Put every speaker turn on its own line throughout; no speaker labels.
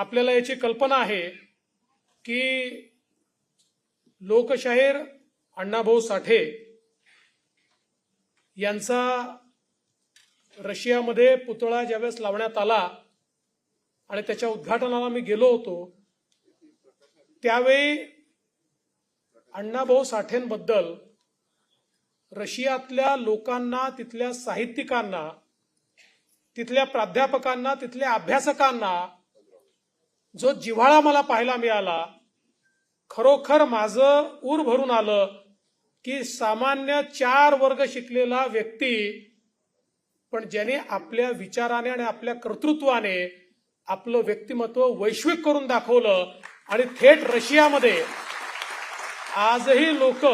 आपल्याला याची कल्पना आहे की लोकशाहीर अण्णाभाऊ साठे यांचा रशियामध्ये पुतळा ज्यावेळेस लावण्यात आला आणि त्याच्या उद्घाटनाला मी गेलो होतो त्यावेळी अण्णाभाऊ साठेंबद्दल रशियातल्या लोकांना तिथल्या साहित्यिकांना तिथल्या प्राध्यापकांना तिथल्या अभ्यासकांना जो जिव्हाळा मला पाहायला मिळाला खरोखर माझं ऊर भरून आलं की सामान्य चार वर्ग शिकलेला व्यक्ती पण ज्याने आपल्या विचाराने आणि आपल्या कर्तृत्वाने आपलं व्यक्तिमत्व वैश्विक करून दाखवलं आणि थेट रशियामध्ये आजही लोक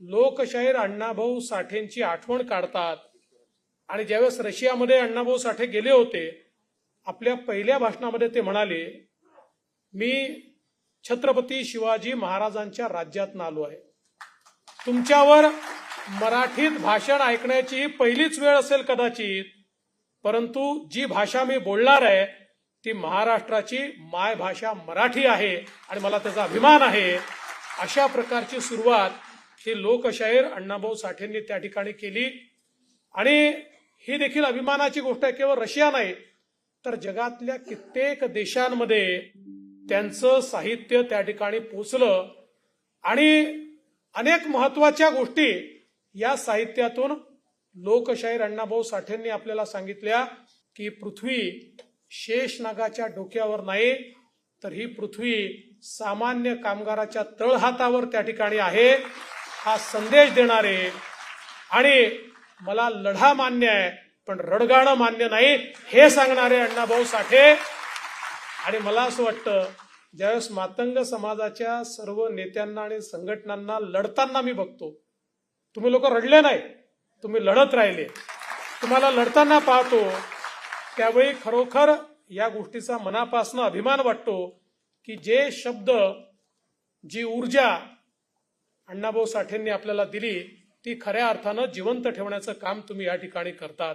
लोकशाहीर अण्णाभाऊ साठेंची आठवण काढतात. आणि ज्यावेळेस रशियामध्ये अण्णाभाऊ साठे गेले होते आपल्या पहिल्या भाषणामध्ये ते म्हणाले मी छत्रपती शिवाजी महाराजांच्या राज्यातनं आलो आहे. तुमच्यावर मराठीत भाषण ऐकण्याची ही पहिलीच वेळ असेल कदाचित परंतु जी भाषा मी बोलणार आहे ती महाराष्ट्राची मायभाषा मराठी आहे आणि मला त्याचा अभिमान आहे. अशा प्रकारची सुरुवात ही लोकशाहीर अण्णाभाऊ साठेंनी त्या ठिकाणी केली. आणि ही देखील अभिमानाची गोष्ट आहे केवळ रशिया नाही तर जगातल्या कित्येक देशांमध्ये त्यांचं साहित्य त्या ठिकाणी पोचलं. आणि अनेक महत्त्वाच्या गोष्टी या साहित्यातून लोकशाहीर अण्णाभाऊ साठेंनी आपल्याला सांगितल्या की पृथ्वी शेषनागाच्या डोक्यावर नाही तर ही पृथ्वी सामान्य कामगाराच्या तळहातावर त्या ठिकाणी आहे हा संदेश देणारे. आणि मला लढा मान्य आहे पण रडगाणं मान्य नाही हे सांगणारे अण्णाभाऊ साठे. आणि मला असं वाटतं ज्यावेळेस मातंग समाजाच्या सर्व नेत्यांना आणि संघटनांना लढताना मी बघतो तुम्ही लोक रडले नाही तुम्ही लढत राहिले. तुम्हाला लढताना पाहतो त्यावेळी खरोखर या गोष्टीचा मनापासनं अभिमान वाटतो की जे शब्द जी ऊर्जा अण्णाभाऊ साठेंनी आपल्याला दिली ती खऱ्या अर्थानं जिवंत ठेवण्याचं काम तुम्ही या ठिकाणी करतात.